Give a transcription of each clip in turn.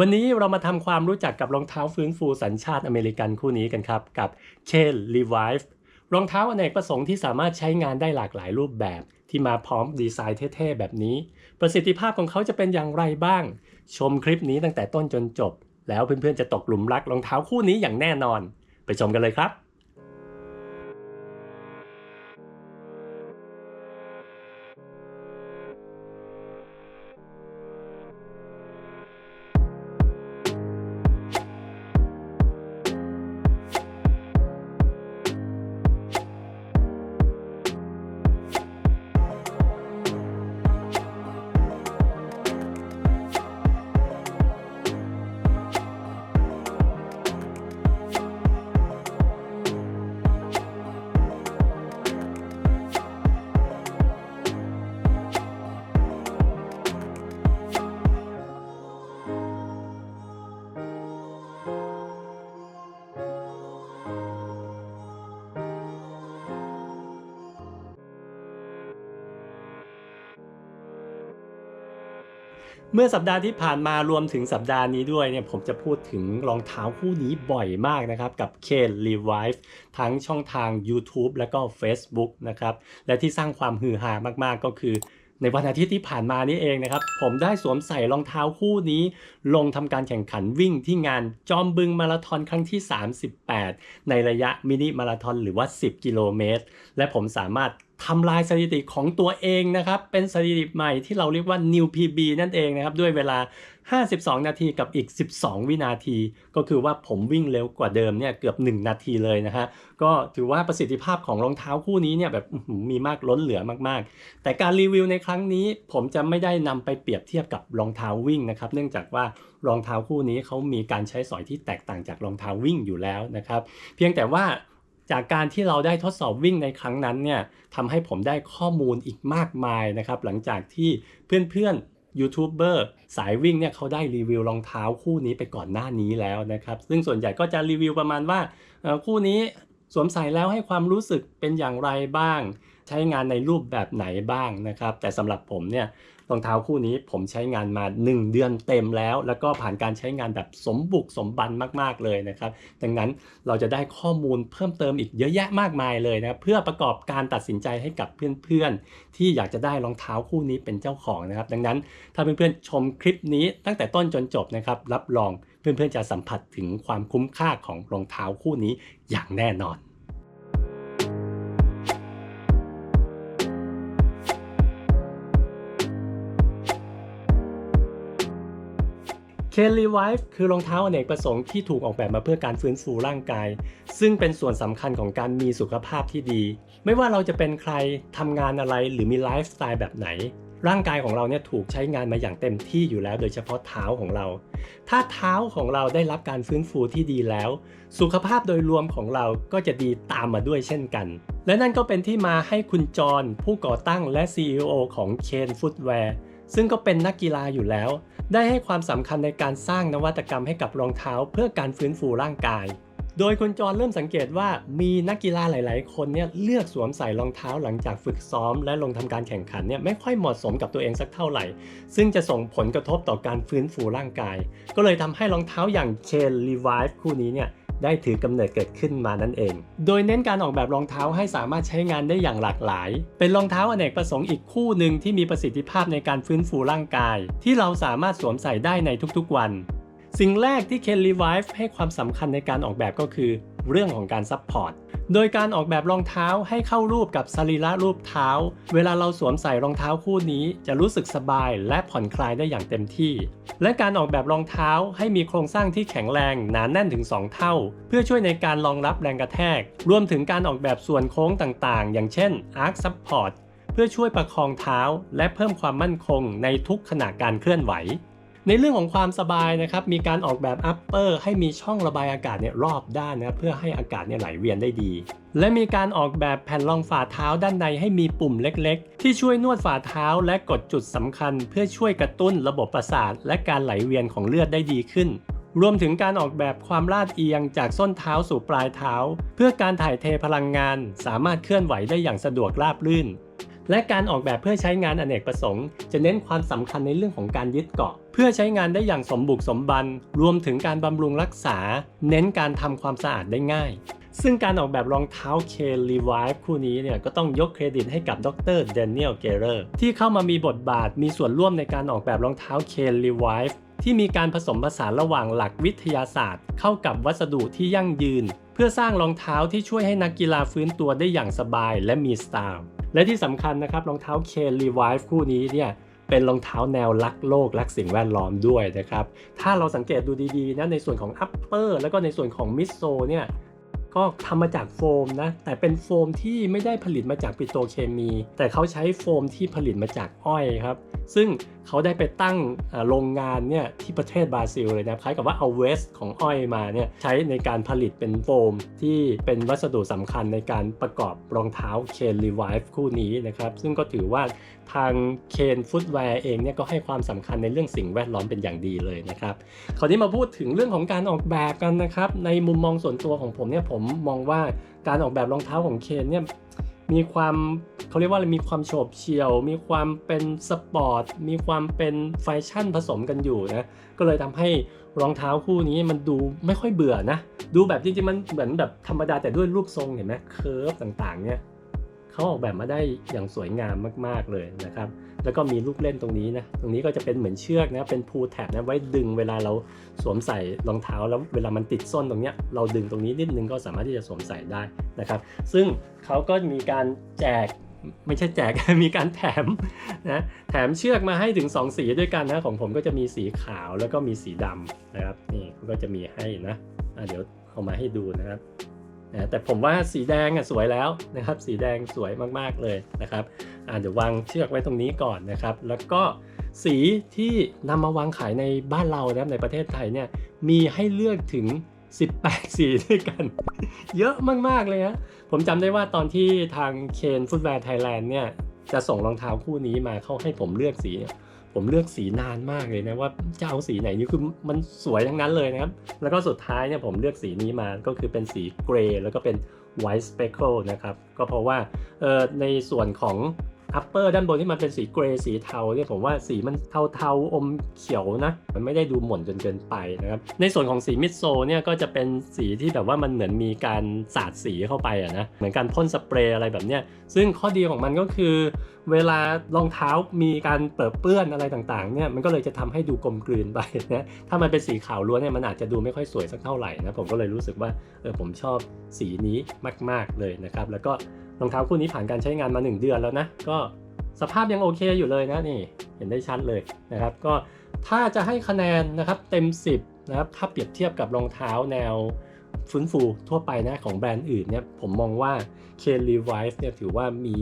วันนี้เรามาทำความรู้จักกับรองเท้าฟื้นฟูสัญชาติอเมริกันคู่นี้กันครับ กับเชนรีไวฟ์รองเท้าอเนกประสงค์ที่สามารถใช้งานได้หลากหลายรูปแบบ ที่มาพร้อมดีไซน์เท่ๆแบบนี้ ประสิทธิภาพของเขาจะเป็นอย่างไรบ้าง ชมคลิปนี้ตั้งแต่ต้นจนจบ แล้วเพื่อนๆจะตกหลุมรักรองเท้าคู่นี้อย่างแน่นอน ไปชมกันเลยครับ มื่อสัปดาห์ที่ผ่านมารวมถึงสัปดาห์นี้ด้วยเนี่ยผมจะพูดถึงรองเท้าคู่นี้บ่อยมากนะครับ กับ Kane Revive ทั้งช่องทาง YouTube และก็ Facebook นะครับ และที่สร้างความฮือฮามากๆก็คือในวันอาทิตย์ที่ผ่านมานี้เองนะครับ ผมได้สวมใส่รองเท้าคู่นี้ ลงทำการแข่งขันวิ่งที่งานจอมบึงมาราธอนครั้งที่ 38 ในระยะมินิมาราธอนหรือว่า 10 กิโลเมตร และผมสามารถ ทำลายสถิติของตัวเองนะครับ เป็นสถิติใหม่ที่เราเรียกว่า New PB นั่นเองนะครับ ด้วยเวลา 52 นาทีกับอีก 12 วินาที ก็คือว่าผมวิ่งเร็วกว่าเดิมเนี่ยเกือบ 1 นาทีเลยนะฮะ ก็ถือว่าประสิทธิภาพของรองเท้าคู่นี้เนี่ยแบบมีมากล้นเหลือมากๆ แต่การรีวิวในครั้งนี้ผมจะไม่ได้นำไปเปรียบเทียบกับรองเท้าวิ่งนะครับ เนื่องจากว่ารองเท้าคู่นี้เขามีการใช้สอยที่แตกต่างจากรองเท้าวิ่งอยู่แล้วนะครับ เพียงแต่ว่า จากการที่เราได้ทดสอบวิ่งในครั้งนั้นเนี่ยทำให้ผมได้ข้อมูลอีกมากมายนะครับหลังจากที่เพื่อนๆยูทูบเบอร์สายวิ่งเนี่ยเขาได้รีวิวรองเท้าคู่นี้ไปก่อนหน้านี้แล้วนะครับ ซึ่งส่วนใหญ่ก็จะรีวิวประมาณว่าคู่นี้สวมใส่แล้วให้ความรู้สึกเป็นอย่างไรบ้าง ใช้งานในรูปแบบไหนบ้างนะครับ แต่สำหรับผมเนี่ย รองเท้าคู่นี้ผมใช้งานมา 1 เดือนเต็มแล้ว แล้วก็ผ่านการใช้งานแบบสมบุกสมบันมาก ๆ เลยนะครับ ดังนั้นเราจะได้ข้อมูลเพิ่มเติมอีกเยอะแยะมากมายเลยนะเพื่อประกอบการตัดสินใจให้กับเพื่อนๆ ที่อยากจะได้รองเท้าคู่นี้เป็นเจ้าของนะครับ ดังนั้นถ้าเพื่อนๆชมคลิปนี้ตั้งแต่ต้นจนจบนะครับรับรองเพื่อนๆจะสัมผัสถึงความคุ้มค่าของรองเท้าคู่นี้อย่างแน่นอน เคลลีไวฟ์คือรองเท้าอเนกประสงค์ที่ถูกออกแบบมาเพื่อการฟื้นฟูร่างกาย ซึ่งเป็นส่วนสำคัญของการมีสุขภาพที่ดี ไม่ว่าเราจะเป็นใครทำงานอะไรหรือมีไลฟ์สไตล์แบบไหน ร่างกายของเราเนี่ยถูกใช้งานมาอย่างเต็มที่อยู่แล้ว โดยเฉพาะเท้าของเรา ถ้าเท้าของเราได้รับการฟื้นฟูที่ดีแล้ว สุขภาพโดยรวมของเราก็จะดีตามมาด้วยเช่นกัน และนั่นก็เป็นที่มาให้คุณจรผู้ก่อตั้งและ CEO ของ Chain Footwear ซึ่งก็เป็นนักกีฬาอยู่แล้ว ได้ให้ความสำคัญในการสร้างนวัตกรรมให้กับรองเท้า เพื่อการฟื้นฟูร่างกาย โดยคุณจรเริ่มสังเกตว่ามีนักกีฬาหลาย ๆ คนเนี่ยเลือกสวมใส่รองเท้าหลังจากฝึกซ้อม และลงทำการแข่งขันเนี่ยไม่ค่อยเหมาะสมกับตัวเองสักเท่าไหร่ ซึ่งจะส่งผลกระทบต่อการฟื้นฟูร่างกาย ก็เลยทำให้รองเท้าอย่าง Chain Revive คู่นี้เนี่ย ได้ถือกำเนิดเกิดขึ้นมานั่นเอง โดยเน้นการออกแบบรองเท้าให้สามารถใช้งานได้อย่างหลากหลาย เป็นรองเท้าอเนกประสงค์อีกคู่หนึ่งที่มีประสิทธิภาพในการฟื้นฟูร่างกาย ที่เราสามารถสวมใส่ได้ในทุกๆวัน สิ่งแรกที่เคน Revive ให้ความสำคัญในการออกแบบก็คือ เรื่องของการซัพพอร์ต โดยการออกแบบรองเท้าให้เข้ารูปกับสรีระรูปเท้า เวลาเราสวมใส่รองเท้าคู่นี้ จะรู้สึกสบายและผ่อนคลายได้อย่างเต็มที่ และการออกแบบรองเท้าให้มีโครงสร้างที่แข็งแรงหนาแน่นถึง 2 เท่า เพื่อช่วยในการรองรับแรงกระแทก รวมถึงการออกแบบส่วนโค้งต่างๆ อย่างเช่น Arc Support เพื่อช่วยประคองเท้าและเพิ่มความมั่นคงในทุกขณะการเคลื่อนไหว ในเรื่องของความสบายนะครับ มีการออกแบบอัปเปอร์ให้มีช่องระบายอากาศเนี่ยรอบด้านนะครับเพื่อให้อากาศเนี่ยไหลเวียนได้ดี และมีการออกแบบแผ่นรองฝ่าเท้าด้านในให้มีปุ่มเล็กๆ ที่ช่วยนวดฝ่าเท้าและกดจุดสำคัญ เพื่อช่วยกระตุ้นระบบประสาท และการไหลเวียนของเลือดได้ดีขึ้น รวมถึงการออกแบบความลาดเอียงจากส้นเท้าสู่ปลายเท้า เพื่อการถ่ายเทพลังงาน สามารถเคลื่อนไหวได้อย่างสะดวกราบรื่น และการออกแบบเพื่อใช้งานอเนกประสงค์ จะเน้นความสำคัญในเรื่องของการยึดเกาะ เพื่อใช้งานได้อย่างสมบุกสมบัน รวมถึงการบำรุงรักษา เน้นการทำความสะอาดได้ง่าย ซึ่งการออกแบบรองเท้าเคลีวายคู่นี้เนี่ยก็ต้องยกเครดิตให้กับดรเดน i ยลเกเรอร์ที่เข้ามามีบทบาทมีส่วนร่วมในการออกแบบรองเท้าเคลีวายที่มีการผสมผสานระหว่างหลักวิทยาศาสตร์ เข้ากับวัสดุที่ยั่งยืน พื่อสร้างรองเท้าที่ช่วยให้นักกีฬาฟื้นตัวได้อย่างสบายและมีสไตล์และที่สำคัญนะครับรองเท้าเคลีวายคู่นี้เนี่ยเป็นรองเท้าแนวรักโลกรักสิ่งแวดล้อมด้วยนะครับ ถ้าเราสังเกตดูดีๆนะในส่วนของอัปเปอร์แล้วก็ในส่วนของมิดโซเนี่ยก็ทำมาจากโฟมนะ แต่เป็นโฟมที่ไม่ได้ผลิตมาจากปิโตรเคมี แต่เขาใช้โฟมที่ผลิตมาจากอ้อยครับ ซึ่ง เขาได้ไปตั้งโรงงานเนี่ยที่ประเทศบราซิลเลยนะคล้ายกับว่าเอาเวสของอ้อยมาเนี่ยใช้ในการผลิตเป็นโฟมที่เป็นวัสดุสำคัญในการประกอบรองเท้าเคนรีไวฟ์คู่นี้นะครับ ซึ่งก็ถือว่าทางเคนฟุตแวร์เองเนี่ยก็ให้ความสำคัญในเรื่องสิ่งแวดล้อมเป็นอย่างดีเลยนะครับ คราวนี้มาพูดถึงเรื่องของการออกแบบกันนะครับ ในมุมมองส่วนตัวของผมเนี่ยผมมองว่าการออกแบบรองเท้าของเคนเนี่ย มีความเขาเรียกว่าอะไรมีความโฉบเฉี่ยว มีความเป็นสปอร์ต มีความเป็นแฟชั่นผสมกันอยู่นะ ก็เลยทำให้รองเท้าคู่นี้มันดูไม่ค่อยเบื่อนะ ดูแบบจริงๆมันเหมือนแบบธรรมดาแต่ด้วยรูปทรงเห็นไหมเคิร์ฟต่างๆเนี่ยเขาออกแบบมาได้อย่างสวยงามมากๆเลยนะครับ แล้วก็มีลูกเล่นตรงนี้นะ ตรงนี้ก็จะเป็นเหมือนเชือกนะ เป็นพูแท็บนะ ไว้ดึงเวลาเราสวมใส่รองเท้าแล้วเวลามันติดส้นตรงเนี้ย เราดึงตรงนี้นิดนึงก็สามารถที่จะสวมใส่ได้นะครับ ซึ่งเขาก็มีการแจกไม่ใช่แจก มีการแถมนะแถมเชือกมาให้ถึง 2 สีด้วยกันนะของผมก็จะมีสีขาวแล้วก็มีสีดำนะครับนี่เขาก็จะมีให้นะะเดี๋ยวเอามาให้ดูนะครับ นะแต่ผมว่าสีแดงอะสวยแล้วนะครับ สีแดงสวยมากๆเลยนะครับอะเดี๋ยววางเชือกไว้ตรงนี้ก่อนนะครับ แล้วก็สีที่นำมาวางขายในบ้านเรานะครับในประเทศไทยเนี่ยมีให้เลือกถึง 18 สีด้วยกัน เยอะมากๆเลยฮะผมจำได้ว่าตอนที่ทางเคนฟุตแวร์ไทยแลนด์เนี่ยจะส่งรองเท้าคู่นี้มาเข้าให้ผมเลือกสีเนี่ย ผมเลือกสีนานมากเลยนะว่าจะเอาสีไหนนี่คือมันสวยทั้งนั้นเลยนะครับ แล้วก็สุดท้ายเนี่ยผมเลือกสีนี้มาก็คือเป็นสีเกรย์แล้วก็เป็น white speckle นะครับ ก็เพราะว่าเออในส่วนของ upper ด้านบนที่มันเป็นสีเกรย์สีเทาเนี่ยผมว่าสีมันเทาๆอมเขียวนะ มันไม่ได้ดูหม่นจนเกินไปนะครับ ในส่วนของสีมิดโซเนี่ยก็จะเป็นสีที่แบบว่ามันเหมือนมีการสาดสีเข้าไปอะนะ เหมือนการพ่นสเปรย์อะไรแบบเนี้ย ซึ่งข้อดีของมันก็คือ เวลารองเท้ามีการเปิดเปื้อนอะไรต่างๆเนี่ยมันก็เลยจะทำให้ดูกลมกลืนไปนะถ้ามันเป็นสีขาวล้วนเนี่ยมันอาจจะดูไม่ค่อยสวยสักเท่าไหร่นะผมก็เลยรู้สึกว่าเออผมชอบสีนี้มาก ๆเลยนะครับ แล้วก็รองเท้าคู่นี้ผ่านการใช้งานมา 1 เดือนแล้วนะก็สภาพยังโอเคอยู่เลยนะนี่เห็นได้ชัดเลยนะครับ ก็ถ้าจะให้คะแนนนะครับเต็ม 10นะครับถ้าเปรียบเทียบกับรองเท้าแนวฟื้นฟูทั่วไปนะของแบรนด์อื่นเนี่ยผมมองว่า k l e v i s เนี่ยถือว่ามี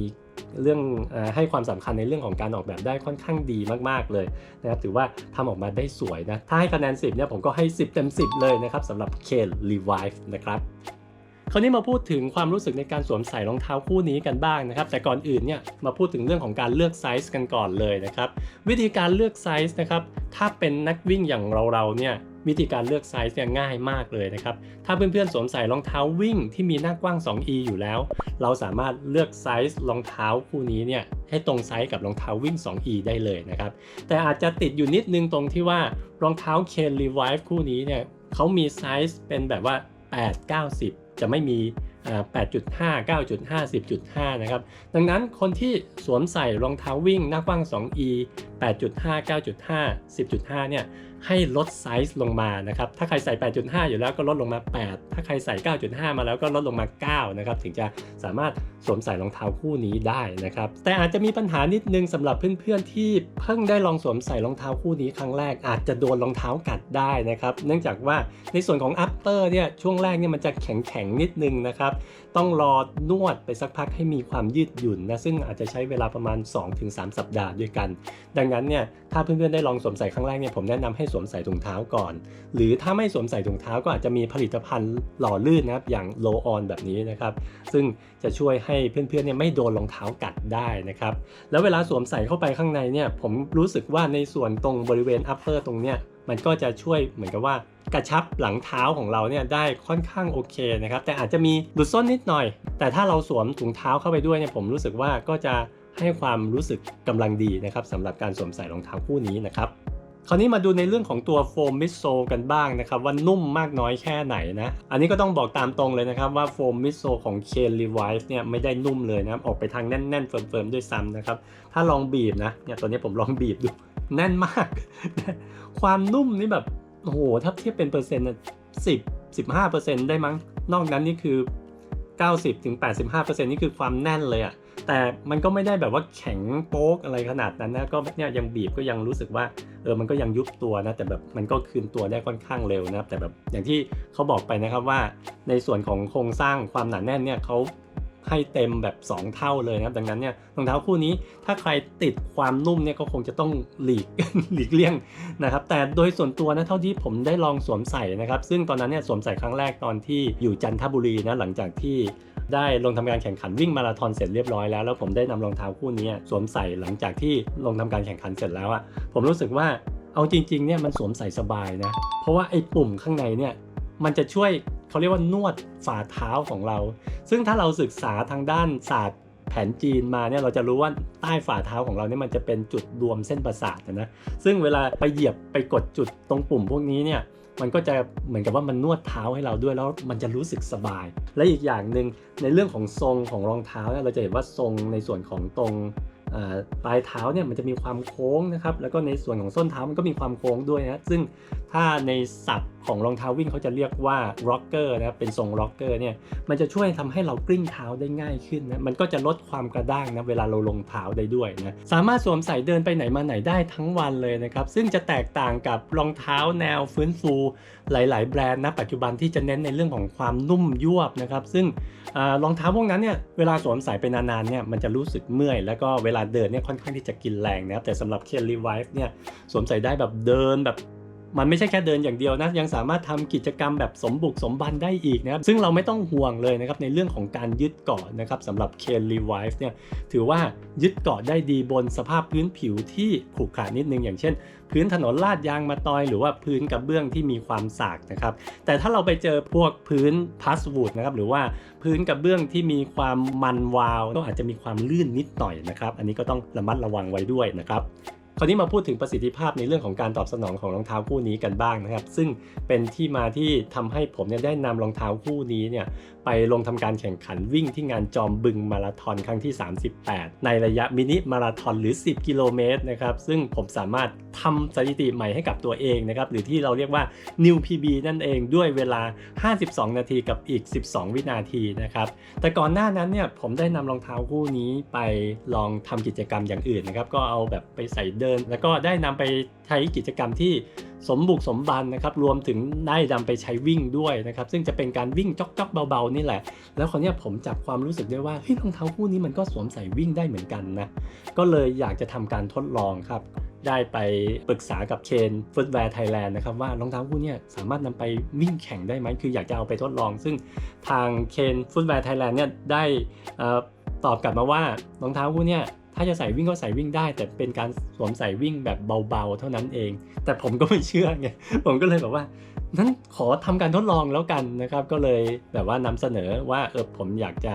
เรื่องอให้ความสำคัญในเรื่องของการออกแบบได้ค่อนข้างดีมากๆเลยนะครับถือว่าทำออกมาได้สวยนะ ถ้าให้คะแนน 10เนี่ยผมก็ให้ 10 เต็ม 10 เลยนะครับสำหรับ k l e v i s นะครับคราวนี้มาพูดถึงความรู้สึกในการสวมใส่รองเท้าคู่นี้กันบ้างนะครับ แต่ก่อนอื่นเนี่ยมาพูดถึงเรื่องของการเลือกไซส์กันก่อนเลยนะครับ วิธีการเลือกไซส์นะครับถ้าเป็นนักวิ่งอย่างเราๆเนี่ย วิธีการเลือกไซส์เนี่ยง่ายมากเลยนะครับ ถ้าเพื่อนๆสวมใส่รองเท้าวิ่งที่มีหน้ากว้าง 2e อยู่แล้ว เราสามารถเลือกไซส์รองเท้าคู่นี้เนี่ยให้ตรงไซส์กับรองเท้าวิ่ง 2e ได้เลยนะครับ แต่อาจจะติดอยู่นิดนึงตรงที่ว่ารองเท้า Ken Revive คู่นี้เนี่ยเขามีไซส์เป็นแบบว่า 8 9 10จะไม่มี8.5 9.5 10.5 นะครับ ดังนั้นคนที่สวมใส่รองเท้าวิ่งหน้ากว้าง 2e 8.5 9.5 10.5 เนี่ย ให้ลดไซส์ลงมานะครับ ถ้าใครใส่ 8.5 อยู่แล้วก็ลดลงมา 8 ถ้าใครใส่ 9.5 มาแล้วก็ลดลงมา 9 นะครับ ถึงจะสามารถสวมใส่รองเท้าคู่นี้ได้นะครับ แต่อาจจะมีปัญหานิดนึงสำหรับเพื่อนๆ ที่เพิ่งได้ลองสวมใส่รองเท้าคู่นี้ครั้งแรก อาจจะโดนรองเท้ากัดได้นะครับ เนื่องจากว่าในส่วนของ upper เนี่ยช่วงแรกเนี่ยมันจะแข็งๆนิดนึงนะครับ ต้องรอนวดไปสักพักให้มีความยืดหยุ่นนะซึ่งอาจจะใช้เวลาประมาณ 2-3 สัปดาห์ด้วยกัน ดังนั้นเนี่ยถ้าเพื่อนๆได้ลองสวมใส่ครั้งแรกเนี่ยผมแนะนำให้สวมใส่ถุงเท้าก่อน หรือถ้าไม่สวมใส่ถุงเท้าก็อาจจะมีผลิตภัณฑ์หล่อลื่นนะครับอย่างโลออนแบบนี้นะครับซึ่งจะช่วยให้เพื่อนๆเนี่ยไม่โดนรองเท้ากัดได้นะครับแล้วเวลาสวมใส่เข้าไปข้างในเนี่ยผมรู้สึกว่าในส่วนตรงบริเวณ upper ตรงเนี้ยมันก็จะช่วยเหมือนกับว่า กระชับหลังเท้าของเราเนี่ยได้ค่อนข้างโอเคนะครับ แต่อาจจะมีหลุดส้นนิดหน่อย แต่ถ้าเราสวมถุงเท้าเข้าไปด้วยเนี่ยผมรู้สึกว่าก็จะให้ความรู้สึกกำลังดีนะครับสำหรับการสวมใส่รองเท้าคู่นี้นะครับคราวนี้มาดูในเรื่องของตัวโฟมมิดโซกันบ้างนะครับว่านุ่มมากน้อยแค่ไหนนะ อันนี้ก็ต้องบอกตามตรงเลยนะครับว่าโฟมมิดโซของเคนรีไวฟ์เนี่ยไม่ได้นุ่มเลยนะครับออกไปทางแน่นๆเฟิร์มๆด้วยซ้ำนะครับถ้าลองบีบนะเนี่ยตอนนี้ผมลองบีบดูแน่นมาก ความนุ่มนี่แบบ โอ้โหถ้าเทียบเป็นเปอร์เซ็นต์สิบสิบห้าเปอร์เซ็นต์ได้มั้ง นอกนั้นนี่คือ90ถึง85%นี่คือความแน่นเลยอะแต่มันก็ไม่ได้แบบว่าแข็งโป๊กอะไรขนาดนั้นนะ ก็เนี่ยยังบีบก็ยังรู้สึกว่าเออมันก็ยังยุบตัวนะ แต่แบบมันก็คืนตัวได้ค่อนข้างเร็วนะครับ แต่แบบอย่างที่เขาบอกไปนะครับว่าในส่วนของโครงสร้างความหนาแน่นเนี่ยเขา ให้เต็มแบบ 2 เท่าเลยนะครับ ดังนั้นเนี่ยรองเท้าคู่นี้ถ้าใครติดความนุ่มเนี่ยก็คงจะต้องหลีกหลีกเลี่ยงนะครับ แต่โดยส่วนตัวนะเท่าที่ผมได้ลองสวมใส่นะครับ ซึ่งตอนนั้นเนี่ยสวมใส่ครั้งแรกตอนที่อยู่จันทบุรีนะหลังจากที่ได้ลงทำการแข่งขันวิ่งมาราธอนเสร็จเรียบร้อยแล้วแล้วผมได้นำรองเท้าคู่นี้สวมใส่หลังจากที่ลงทำการแข่งขันเสร็จแล้วอะผมรู้สึกว่าเอาจริงๆเนี่ยมันสวมใส่สบายนะ เพราะว่าไอ้ปุ่มข้างในเนี่ยมันจะช่วย เขาเรียกว่านวดฝ่าเท้าของเรา ซึ่งถ้าเราศึกษาทางด้านศาสตร์แผนจีนมาเนี่ยเราจะรู้ว่าใต้ฝ่าเท้าของเราเนี่ยมันจะเป็นจุดรวมเส้นประสาทนะซึ่งเวลาไปเหยียบไปกดจุดตรงปุ่มพวกนี้เนี่ยมันก็จะเหมือนกับว่ามันนวดเท้าให้เราด้วยแล้วมันจะรู้สึกสบาย และอีกอย่างหนึ่งในเรื่องของทรงของรองเท้าเนี่ยเราจะเห็นว่าทรงในส่วนของตรงปลายเท้าเนี่ยมันจะมีความโค้งนะครับแล้วก็ในส่วนของส้นเท้ามันก็มีความโค้งด้วยนะซึ่งถ้าในศัพท์ของรองเท้าวิ่งเขาจะเรียกว่า rocker นะครับเป็นทรง rocker เนี่ยมันจะช่วยทำให้เรากลิ้งเท้าได้ง่ายขึ้นนะมันก็จะลดความกระด้างนะเวลาเราลงเท้าได้ด้วยนะสามารถสวมใส่เดินไปไหนมาไหนได้ทั้งวันเลยนะครับซึ่งจะแตกต่างกับรองเท้าแนวฟื้นฟู หลาย ๆ แบรนด์นะปัจจุบันที่จะเน้นในเรื่องของความนุ่มยวบนะครับซึ่งรองเท้าพวกนั้นเนี่ยเวลาสวมใส่ไปนานๆเนี่ยมันจะรู้สึกเมื่อย แล้วก็เวลาเดินเนี่ยค่อนข้างที่จะกินแรงนะครับแต่สำหรับ k e l l y w i f e เนี่ยสวมใส่ได้แบบเดินแบบ มันไม่ใช่แค่เดินอย่างเดียวนะ ยังสามารถทำกิจกรรมแบบสมบุกสมบันได้อีกนะครับ ซึ่งเราไม่ต้องห่วงเลยนะครับ ในเรื่องของการยึดเกาะนะครับสำหรับ k e l l y w i f e เนี่ยถือว่ายึดเกาะได้ดีบนสภาพพื้นผิวที่ขรุขระนิดนึง อย่างเช่น พื้นถนนลาดยางมาตอย หรือว่าพื้นกระเบื้องที่มีความสากนะครับ แต่ถ้าเราไปเจอพวกพื้นพัสวูดนะครับหรือว่าพื้นกระเบื้องที่มีความมันวาวก็อาจจะมีความลื่นนิดหน่อยนะครับ อันนี้ก็ต้องระมัดระวังไว้ด้วยนะครับ คราวนี้มาพูดถึงประสิทธิภาพในเรื่องของการตอบสนองของรองเท้าคู่นี้กันบ้างนะครับ ซึ่งเป็นที่มาที่ทำให้ผมเนี่ยได้นำรองเท้าคู่นี้เนี่ย ไปลงทำการแข่งขันวิ่งที่งานจอมบึงมาราธอนครั้งที่ 38 ในระยะมินิมาราธอนหรือ 10 กิโลเมตรนะครับ ซึ่งผมสามารถทำสถิติใหม่ให้กับตัวเองนะครับ หรือที่เราเรียกว่า New PB นั่นเองด้วยเวลา 52 นาทีกับอีก 12 วินาทีนะครับ แต่ก่อนหน้านั้นเนี่ยผมได้นำรองเท้าคู่นี้ไปลองทำกิจกรรมอย่างอื่นนะครับ ก็เอาแบบไปใส่เดิน แล้วก็ได้นำไปใช้กิจกรรมที่ สมบุกสมบันนะครับรวมถึงได้นำไปใช้วิ่งด้วยนะครับซึ่งจะเป็นการวิ่งจ๊อกๆเบาๆนี่แหละ แล้วคราวนี้ผมจับความรู้สึกได้ว่าเฮ้ยรองเท้าคู่นี้มันก็สวมใส่วิ่งได้เหมือนกันนะก็เลยอยากจะทำการทดลองครับได้ไปปรึกษากับเคนฟุตแวร์ไทยแลนด์นะครับว่ารองเท้าคู่เนี้สามารถนำไปวิ่งแข่งได้ไหมคืออยากจะเอาไปทดลอง ซึ่งทางเคนฟุตแวร์ไทยแลนด์เนี่ยได้ตอบกลับมาว่ารองเท้าคู่เนี้ ถ้าจะใส่วิ่งก็ใส่วิ่งได้ แต่เป็นการสวมใส่วิ่งแบบเบาๆ เท่านั้นเอง แต่ผมก็ไม่เชื่อไงผมก็เลยแบบว่านั้นขอทำการทดลองแล้วกันนะครับ ก็เลยแบบว่านำเสนอว่าเออผมอยากจะ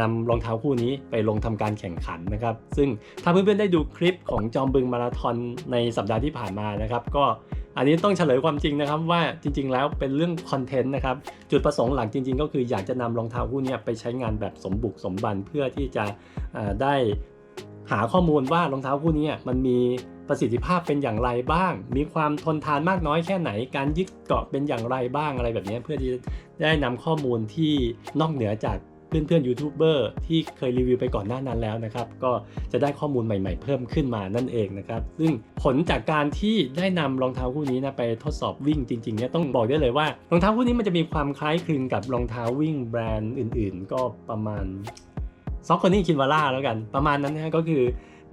นำรองเท้าคู่นี้ไปลงทำการแข่งขันนะครับ ซึ่งถ้าเพื่อนๆได้ดูคลิปของจอมบึงมาราธอนในสัปดาห์ที่ผ่านมานะครับ ก็อันนี้ต้องเฉลยความจริงนะครับว่าจริง ๆ แล้วเป็นเรื่องคอนเทนต์นะครับจุดประสงค์หลักจริง ๆ ก็คืออยากจะนำรองเท้าคู่นี้ไปใช้งานแบบสมบุกสมบันเพื่อที่จะได้ หาข้อมูลว่ารองเท้าคู่นี้มันมีประสิทธิภาพเป็นอย่างไรบ้าง มีความทนทานมากน้อยแค่ไหน การยึดเกาะเป็นอย่างไรบ้างอะไรแบบนี้เพื่อที่จะได้นำข้อมูลที่นอกเหนือจากเพื่อนๆยูทูบเบอร์ที่เคยรีวิวไปก่อนหน้านั้นแล้วนะครับ ก็จะได้ข้อมูลใหม่ ๆ เพิ่มขึ้นมานั่นเองนะครับ ซึ่งผลจากการที่ได้นำรองเท้าคู่นี้นะไปทดสอบวิ่งจริงๆเนี่ยต้องบอกได้เลยว่ารองเท้าคู่นี้มันจะมีความคล้ายคลึงกับรองเท้าวิ่งแบรนด์อื่น ๆ ก็ประมาณ ซ็อกคอนี่คินวาร่าแล้วกัน ประมาณนั้นนะก็คือ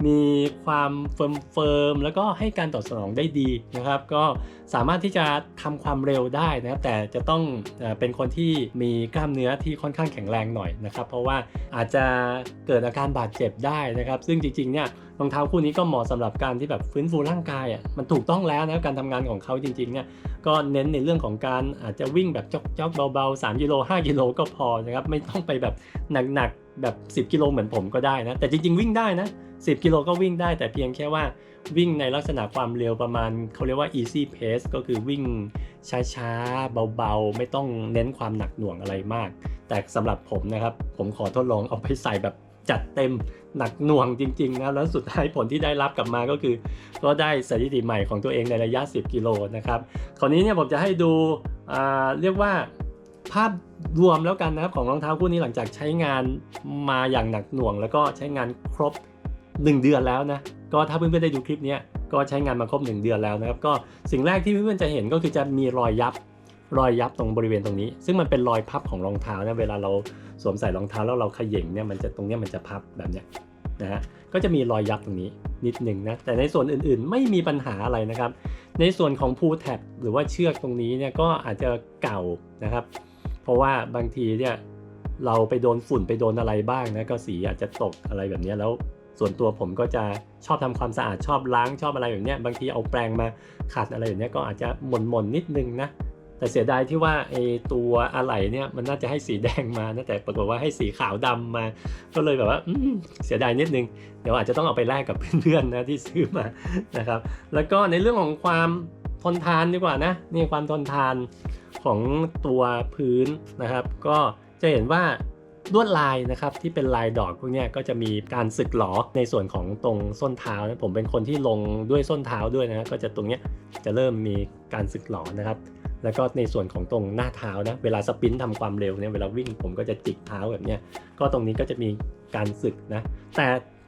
มีความเฟิร์มเฟิร์มแล้วก็ให้การตอบสนองได้ดีนะครับ ก็สามารถที่จะทำความเร็วได้นะครับ แต่จะต้องเป็นคนที่มีกล้ามเนื้อที่ค่อนข้างแข็งแรงหน่อยนะครับ เพราะว่าอาจจะเกิดอาการบาดเจ็บได้นะครับ ซึ่งจริงๆเนี่ยรองเท้าคู่นี้ก็เหมาะสำหรับการที่แบบฟื้นฟูร่างกายอะมันถูกต้องแล้วนะการทำงานของเขาจริงๆเนี่ยก็เน้นในเรื่องของการอาจจะวิ่งแบบจ๊อกๆเบาๆ3กิโล5กิโลก็พอนะครับไม่ต้องไปแบบหนักๆ แบบ 10 กิโลเหมือนผมก็ได้นะ แต่จริงๆวิ่งได้นะ 10 กิโลก็วิ่งได้ แต่เพียงแค่ว่าวิ่งในลักษณะความเร็วประมาณเขาเรียกว่า easy pace ก็คือวิ่งช้าๆ เบาๆ ไม่ต้องเน้นความหนักหน่วงอะไรมาก แต่สำหรับผมนะครับ ผมขอทดลองเอาไปใส่แบบจัดเต็มหนักหน่วงจริงๆนะแล้วสุดท้ายผลที่ได้รับกลับมาก็คือ ก็ได้สถิติใหม่ของตัวเองในระยะ 10 กิโลนะครับคราวนี้เนี่ยผมจะให้ดูเรียกว่า ภาพรวมแล้วกันนะครับของรองเท้าคู่นี้หลังจากใช้งานมาอย่างหนักหน่วง แล้วก็ใช้งานครบ 1 เดือนแล้วนะก็ถ้าเพื่อนๆได้ดูคลิปนี้ก็ใช้งานมาครบ 1 เดือนแล้วนะครับก็สิ่งแรกที่เพื่อนๆจะเห็นก็คือจะมีรอยยับรอยยับตรงบริเวณตรงนี้ ซึ่งมันเป็นรอยพับของรองเท้านะเวลาเราสวมใส่รองเท้าแล้วเราขย่งเนี่ยมันจะตรงเนี้ยมันจะพับแบบเนี้ยนะฮะก็จะมีรอยยับตรงนี้นิดหนึ่งนะแต่ในส่วนอื่นๆไม่มีปัญหาอะไรนะครับ ในส่วนของพูแท็บหรือว่าเชือกตรงนี้เนี่ยก็อาจจะเก่านะครับ เพราะว่าบางทีเนี่ยเราไปโดนฝุ่นไปโดนอะไรบ้างนะก็สีอาจจะตกอะไรแบบนี้แล้วส่วนตัวผมก็จะชอบทำความสะอาดชอบล้างชอบอะไรแบบเนี้ยบางทีเอาแปรงมาขัดอะไรแบบเนี้ยก็อาจจะหม่นๆนนิดนึงนะแต่เสียดายที่ว่าไอตัวอะไหล่เนี่ยมันน่าจะให้สีแดงมานะแต่ปรากฏว่าให้สีขาวดำมา ก็เลยแบบว่าอืเสียดายนิดนึงเดี๋ยวอาจจะต้องเอาไปแลกกับเพื่อนๆนะที่ซื้อมานะครับ แล้วก็ในเรื่องของความทนทานดีกว่านะนี่ความทนทาน ของตัวพื้นนะครับ ก็จะเห็นว่าลวดลายนะครับที่เป็นลายดอกพวกนี้ก็จะมีการสึกหลอในส่วนของตรงส้นเท้านะผมเป็นคนที่ลงด้วยส้นเท้าด้วยนะก็จะตรงนี้จะเริ่มมีการสึกหลอนะครับ แล้วก็ในส่วนของตรงหน้าเท้านะเวลาสปินต์ทำความเร็วเนี่ยเวลาวิ่งผมก็จะจิกเท้าแบบนี้ก็ตรงนี้ก็จะมีการสึกนะแต่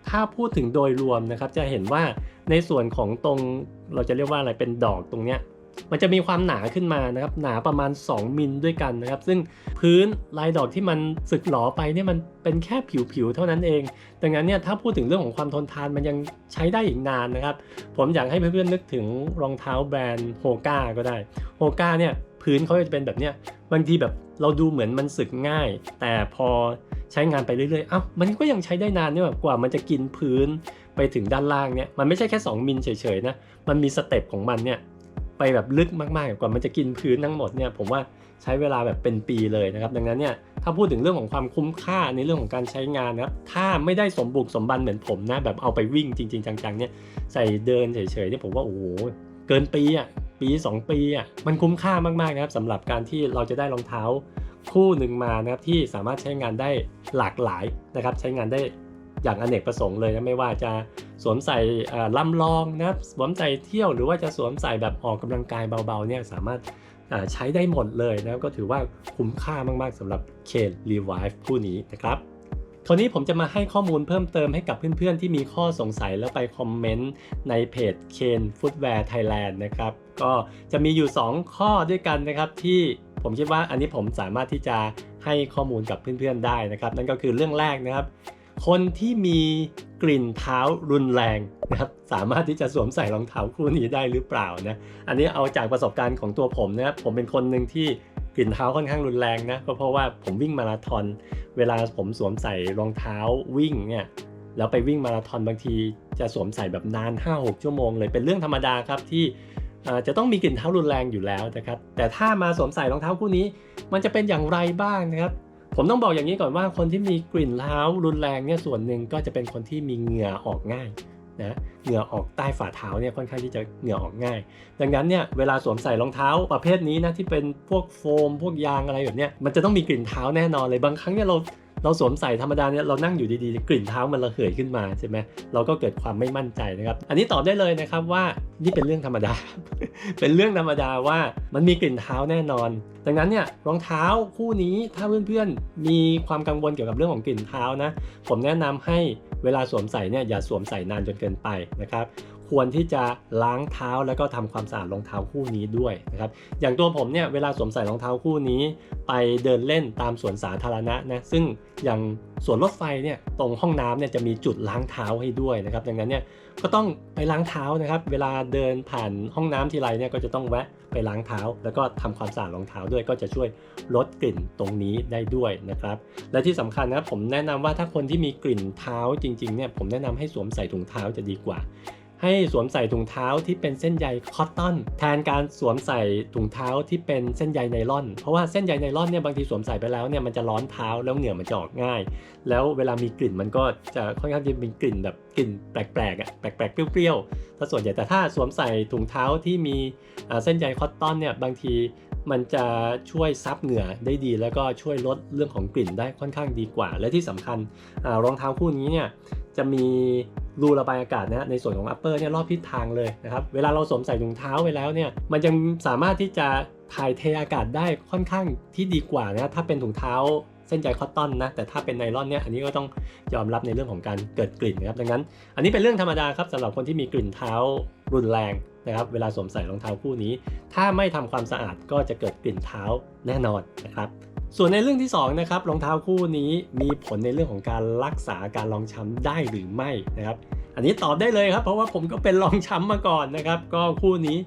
ถ้าพูดถึงโดยรวมนะครับจะเห็นว่าในส่วนของตรงเราจะเรียกว่าอะไรเป็นดอกตรงเนี้ย มันจะมีความหนาขึ้นมานะครับหนาประมาณ 2 มิลด้วยกันนะครับ ซึ่งพื้นลายดอกที่มันสึกหลอไปเนี่ยมันเป็นแค่ผิวๆเท่านั้นเอง ดังนั้นเนี่ยถ้าพูดถึงเรื่องของความทนทานมันยังใช้ได้อีกนานนะครับ ผมอยากให้เพื่อนๆนึกถึงรองเท้าแบรนด์โฮก้าก็ได้โฮก้าเนี่ยพื้นเขาจะเป็นแบบเนี้ยบางทีแบบเราดูเหมือนมันสึกง่าย แต่พอใช้งานไปเรื่อยๆอ้าวมันก็ยังใช้ได้นานเนี่ยแบบกว่ามันจะกินพื้นไปถึงด้านล่างเนี่ยมันไม่ใช่แค่ 2 มิลเฉยๆนะมันมีสเต็ปของมันเนี่ย ไปแบบลึกมากๆกว่ามันจะกินพื้นทั้งหมดเนี่ยผมว่าใช้เวลาแบบเป็นปีเลยนะครับ ดังนั้นเนี่ยถ้าพูดถึงเรื่องของความคุ้มค่าในเรื่องของการใช้งานนะครับถ้าไม่ได้สมบุกสมบันเหมือนผมนะแบบเอาไปวิ่งจริง ๆ จังๆเนี่ยใส่เดินเฉยๆเนี่ยผมว่าโอ้โหเกินปีอะปี 2 ปีอะมันคุ้มค่ามากๆนะครับสำหรับการที่เราจะได้รองเท้าคู่หนึ่งมานะครับที่สามารถใช้งานได้หลากหลายนะครับ ใช้งานได้อย่างอเนกประสงค์เลยนะไม่ว่าจะ สวมใส่ลำลองนะสวมใส่เที่ยวหรือว่าจะสวมใส่แบบออกกำลังกายเบาๆเนี่ยสามารถใช้ได้หมดเลยนะก็ถือว่าคุ้มค่ามากๆสำหรับเคนรีไวฟ์คู่นี้นะครับคราวนี้ผมจะมาให้ข้อมูลเพิ่มเติมให้กับเพื่อนๆ ที่มีข้อสงสัยแล้วไปคอมเมนต์ในเพจ Ken Footwear Thailand นะครับ ก็จะมีอยู่ 2 ข้อด้วยกันนะครับ ที่ผมคิดว่าอันนี้ผมสามารถที่จะให้ข้อมูลกับเพื่อนๆได้นะครับ นั่นก็คือเรื่องแรกนะครับ คนที่มีกลิ่นเท้ารุนแรงนะครับสามารถที่จะสวมใส่รองเท้าคู่นี้ได้หรือเปล่านะอันนี้เอาจากประสบการณ์ของตัวผมนะครับผมเป็นคนหนึ่งที่กลิ่นเท้าค่อนข้างรุนแรงนะก็เพราะว่าผมวิ่งมาราธอนเวลาผมสวมใส่รองเท้าวิ่งเนี่ยแล้วไปวิ่งมาราธอนบางทีจะสวมใส่แบบนาน 5-6 ชั่วโมงเลยเป็นเรื่องธรรมดาครับที่จะต้องมีกลิ่นเท้ารุนแรงอยู่แล้วนะครับแต่ถ้ามาสวมใส่รองเท้าคู่นี้ มันจะเป็นอย่างไรบ้างนะครับ ผมต้องบอกอย่างนี้ก่อนว่าคนที่มีกลิ่นเท้ารุนแรงเนี่ยส่วนหนึ่งก็จะเป็นคนที่มีเหงื่อออกง่ายนะเหงื่อออกใต้ฝ่าเท้าเนี่ยค่อนข้างที่จะเหงื่อออกง่าย ดังนั้นเนี่ยเวลาสวมใส่รองเท้าประเภทนี้นะที่เป็นพวกโฟม พวกยางอะไรแบบเนี้ยมันจะต้องมีกลิ่นเท้าแน่นอนเลยบางครั้งเนี่ยเรา เราสวมใส่ธรรมดาเนี่ยเรานั่งอยู่ดีๆ กลิ่นเท้ามันระเหยขึ้นมาใช่ไหมเราก็เกิดความไม่มั่นใจนะครับ อันนี้ตอบได้เลยนะครับว่านี่เป็นเรื่องธรรมดา เป็นเรื่องธรรมดาว่ามันมีกลิ่นเท้าแน่นอน ดังนั้นเนี่ยรองเท้าคู่นี้ถ้าเพื่อนๆ มีความกังวลเกี่ยวกับเรื่องของกลิ่นเท้านะ ผมแนะนำให้เวลาสวมใส่เนี่ยอย่าสวมใส่นานจนเกินไปนะครับ ควรที่จะล้างเท้าแล้วก็ทำความสะอาดรองเท้าคู่นี้ด้วยนะครับอย่างตัวผมเนี่ยเวลาสวมใส่รองเท้าคู่นี้ ไปเดินเล่นตามสวนสาธารณะนะซึ่งอย่างสวนรถไฟเนี่ยตรงห้องน้ำเนี่ยจะมีจุดล้างเท้าให้ด้วยนะครับดังนั้นเนี่ยก็ต้องไปล้างเท้านะครับ เวลาเดินผ่านห้องน้ำทีไรเนี่ยก็จะต้องแวะไปล้างเท้า แล้วก็ทำความสะอาดรองเท้าด้วยก็จะช่วยลดกลิ่นตรงนี้ได้ด้วยนะครับ และที่สำคัญนะครับผมแนะนำว่าถ้าคนที่มีกลิ่นเท้าจริงๆเนี่ยผมแนะนำให้สวมใส่ถุงเท้าจะดีกว่า ให้สวมใส่ถุงเท้าที่เป็นเส้นใยคอตตอน แทนการสวมใส่ถุงเท้าที่เป็นเส้นใยไนล่อน เพราะว่าเส้นใยไนล่อนเนี่ยบางทีสวมใส่ไปแล้วเนี่ยมันจะร้อนเท้าแล้วเหงื่อมันจะออกง่าย แล้วเวลามีกลิ่นมันก็จะค่อนข้างจะมีกลิ่นแบบกลิ่นแปลกๆอะแปลกๆเปรี้ยวๆถ้าส่วนใหญ่แต่ถ้าสวมใส่ถุงเท้าที่มีเส้นใยคอตตอนเนี่ยบางที มันจะช่วยซับเหงื่อได้ดี แล้วก็ช่วยลดเรื่องของกลิ่นได้ค่อนข้างดีกว่า และที่สำคัญอรองเท้าคู่นี้เนี่ยจะมีรูระบายอากาศนะในส่วนของ upper เนี่ยรอบทิศทางเลยนะครับเวลาเราสวมใส่ถุงเท้าไปแล้วเนี่ยมันยังสามารถที่จะถ่ายเทอากาศได้ค่อนข้างที่ดีกว่านะถ้าเป็นถุงเท้าเส้นใยคอตตอนนะแต่ถ้าเป็นไนลอนเนี่ยอันนี้ก็ต้องยอมรับในเรื่องของการเกิดกลิ่นนะครับดังนั้น อันนี้เป็นเรื่องธรรมดาครับสำหรับคนที่มีกลิ่นเท้ารุนแรง นะครับเวลาสวมใส่รองเท้าคู่นี้ ถ้าไม่ทำความสะอาดก็จะเกิดกลิ่นเท้าแน่นอนนะครับส่วนในเรื่องที่2นะครับรองเท้าคู่นี้มีผลในเรื่องของการรักษาการรองช้ำได้หรือไม่นะครับ อันนี้ตอบได้เลยครับ เพราะว่าผมก็เป็นรองช้ำมาก่อนนะครับ ก็คู่นี้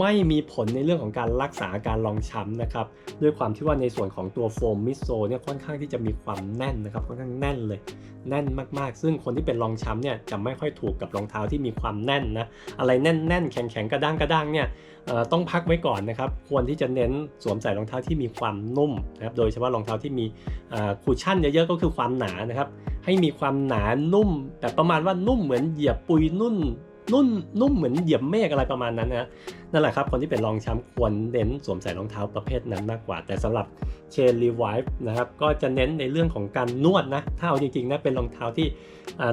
ไม่มีผลในเรื่องของการรักษาการรองช้ำนะครับ ด้วยความที่ว่าในส่วนของตัวโฟมมิโซเนี่ยค่อนข้างที่จะมีความแน่นนะครับค่อนข้างแน่นเลย แน่นมากๆ ซึ่งคนที่เป็นรองช้ำเนี่ยจะไม่ค่อยถูกกับรองเท้าที่มีความแน่นนะอะไรแน่นๆแข็งๆกระด้างกระด้างเนี่ยต้องพักไว้ก่อนนะครับ ควรที่จะเน้นสวมใส่รองเท้าที่มีความนุ่มนะครับโดยเฉพาะรองเท้าที่มีคูชั่นเยอะๆก็คือความหนานะครับให้มีความหนานุ่ม แต่ประมาณว่านุ่มเหมือนเหยียบปุยนุ่น นุ่นนุ่มเหมือนเหยียบเมฆอะไรประมาณนั้นนะนั่นแหละครับ คนที่เป็นรองแชมป์ควรเน้นสวมใส่รองเท้าประเภทนั้นมากกว่า แต่สำหรับเชนรีไวฟ์นะครับก็จะเน้นในเรื่องของการนวดนะถ้าเอาจริงๆนะเป็นรองเท้าที่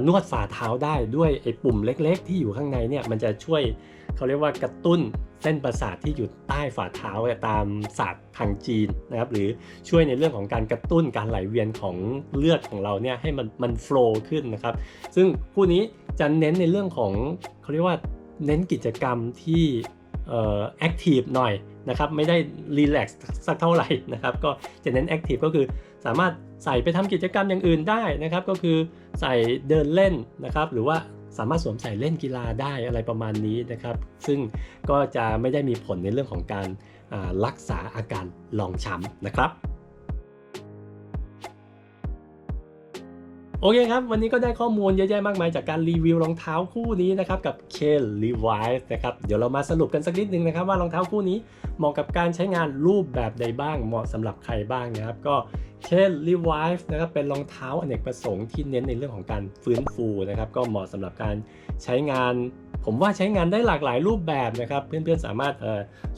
นวดฝ่าเท้าได้ด้วยไอ้ปุ่มเล็ก ๆ ที่อยู่ข้างในเนี่ยมันจะช่วยเขาเรียกว่ากระตุ้น เส้นประสาทที่อยู่ใต้ฝ่าเท้าตามศาสตร์ทางจีนนะครับหรือช่วยในเรื่องของการกระตุ้นการไหลเวียนของเลือดของเราเนี่ยให้มันมันโฟล์ขึ้นนะครับซึ่งคู่นี้จะเน้นในเรื่องของเขาเรียกว่าเน้นกิจกรรมที่เอ่อแอคทีฟหน่อยนะครับไม่ได้รีแลกซ์สักเท่าไหร่นะครับก็จะเน้นแอคทีฟก็คือสามารถใส่ไปทำกิจกรรมอย่างอื่นได้นะครับก็คือใส่เดินเล่นนะครับหรือว่า สามารถสวมใส่เล่นกีฬาได้อะไรประมาณนี้นะครับ ซึ่งก็จะไม่ได้มีผลในเรื่องของการรักษาอาการลองช้ำนะครับโอเคครับ วันนี้ก็ได้ข้อมูลเยอะแยะมากมายจากการรีวิวรองเท้าคู่นี้นะครับ กับ k Levi's นะครับ เดี๋ยวเรามาสรุปกันสักนิดนึงนะครับว่ารองเท้าคู่นี้เหมาะกับการใช้งานรูปแบบใดบ้าง เหมาะสำหรับใครบ้างนะครับ ก็ k Levi's นะครับเป็นรองเท้าอเนกประสงค์ที่เน้นในเรื่องของการฟื้นฟูนะครับ ก็เหมาะสำหรับการใช้งาน ผมว่าใช้งานได้หลากหลายรูปแบบนะครับ เพื่อนๆสามารถ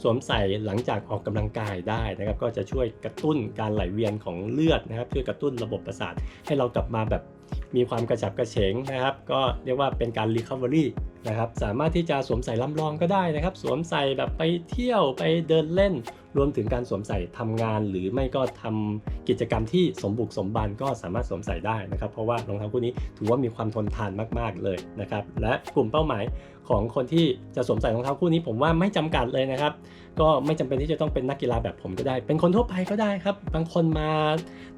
สวมใส่หลังจากออกกำลังกายได้นะครับ ก็จะช่วยกระตุ้นการไหลเวียนของเลือดนะครับ ช่วยกระตุ้นระบบประสาทให้เรากลับมาแบบมีความกระฉับกระเฉงนะครับ ก็เรียกว่าเป็นการ recovery นะครับสามารถที่จะสวมใส่ลำลองก็ได้นะครับ สวมใส่แบบไปเที่ยวไปเดินเล่น รวมถึงการสวมใส่ทำงาน หรือไม่ก็ทำกิจกรรมที่สมบุกสมบันก็สามารถสวมใส่ได้นะครับ เพราะว่ารองเท้าคู่นี้ถือว่ามีความทนทานมาก ๆเลยนะครับ และกลุ่มเป้าหมายของคนที่จะสวมใส่รองเท้าคู่นี้ ผมว่าไม่จำกัดเลยนะครับ ก็ไม่จำเป็นที่จะต้องเป็นนักกีฬาแบบผมก็ได้ เป็นคนทั่วไปก็ได้ครับ บางคนมา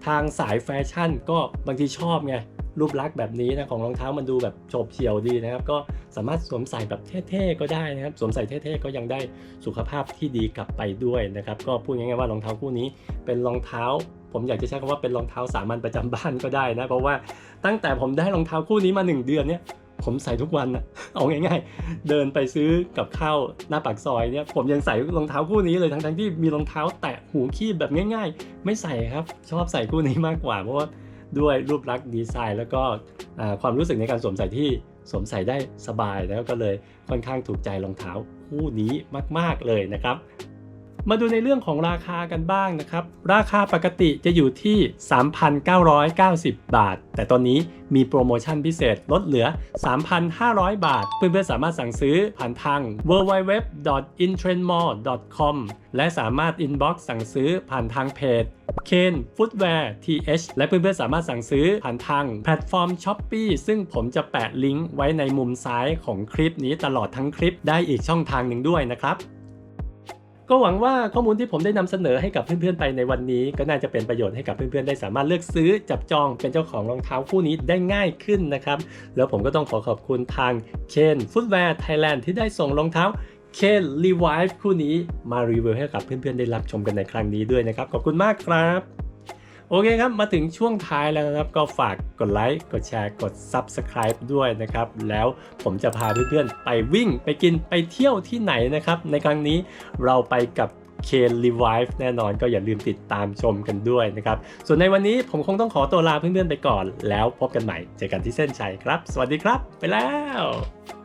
ทางสายแฟชั่น ก็บางทีชอบไง รูปลักษณ์แบบนี้นะของรองเท้ามันดูแบบโฉบเฉี่ยวดีนะครับ ก็สามารถสวมใส่แบบเท่ๆก็ได้นะครับ สวมใส่เท่ๆก็ยังได้สุขภาพที่ดีกลับไปด้วยนะครับ ก็พูดง่ายๆว่ารองเท้าคู่นี้เป็นรองเท้า ผมอยากจะใช้คำว่าเป็นรองเท้าสามัญประจำบ้านก็ได้นะเพราะว่าตั้งแต่ผมได้รองเท้าคู่นี้มา 1 เดือนเนี่ยผมใส่ทุกวันนะเอาง่ายๆ เดินไปซื้อกับข้าวหน้าปากซอยเนี่ย ผมยังใส่รองเท้าคู่นี้เลยทั้งๆที่มีรองเท้าแตะหูคีบแบบง่าย ๆ ไม่ใส่ครับ ชอบใส่คู่นี้มากกว่าเพราะว่า ด้วยรูปลักษณ์ดีไซน์ แล้วก็ความรู้สึกในการสวมใส่ที่สวมใส่ได้สบายแล้วก็เลยค่อนข้างถูกใจรองเท้าคู่นี้มาก ๆเลยนะครับ มาดูในเรื่องของราคากันบ้างนะครับ ราคาปกติจะอยู่ที่ 3,990 บาท แต่ตอนนี้มีโปรโมชั่นพิเศษลดเหลือ 3,500 บาท เพื่อนๆสามารถสั่งซื้อผ่านทาง www.intrendmall.com และสามารถ inbox สั่งซื้อผ่านทางเพจ Ken Footwear TH และเพื่อนๆสามารถสั่งซื้อผ่านทางแพลตฟอร์ม Shopee ซึ่งผมจะแปะลิงก์ไว้ในมุมซ้ายของคลิปนี้ตลอดทั้งคลิปได้อีกช่องทางหนึ่งด้วยนะครับ ก็หวังว่าข้อมูลที่ผมได้นำเสนอให้กับเพื่อนๆไปในวันนี้ ก็น่าจะเป็นประโยชน์ให้กับเพื่อนๆได้สามารถเลือกซื้อจับจองเป็นเจ้าของรองเท้าคู่นี้ได้ง่ายขึ้นนะครับ แล้วผมก็ต้องขอขอบคุณทางเคนฟุตแวร์ไทยแลนด์ที่ได้ส่งรองเท้าเคนรีไวฟ์คู่นี้มารีวิวให้กับเพื่อนๆได้รับชมกันในครั้งนี้ด้วยนะครับ ขอบคุณมากครับ โอเคครับ มาถึงช่วงท้ายแล้วนะครับ ก็ฝากกดไลค์ กดแชร์ กด Subscribe ด้วยนะครับ แล้วผมจะพาเพื่อนๆ ไปวิ่ง ไปกิน ไปเที่ยวที่ไหนนะครับ ในครั้งนี้เราไปกับเคน Revive แน่นอนก็อย่าลืมติดตามชมกันด้วยนะครับ ส่วนในวันนี้ผมคงต้องขอตัวลาเพื่อนๆไปก่อน แล้วพบกันใหม่ เจอกันที่เส้นชัยครับ สวัสดีครับ ไปแล้ว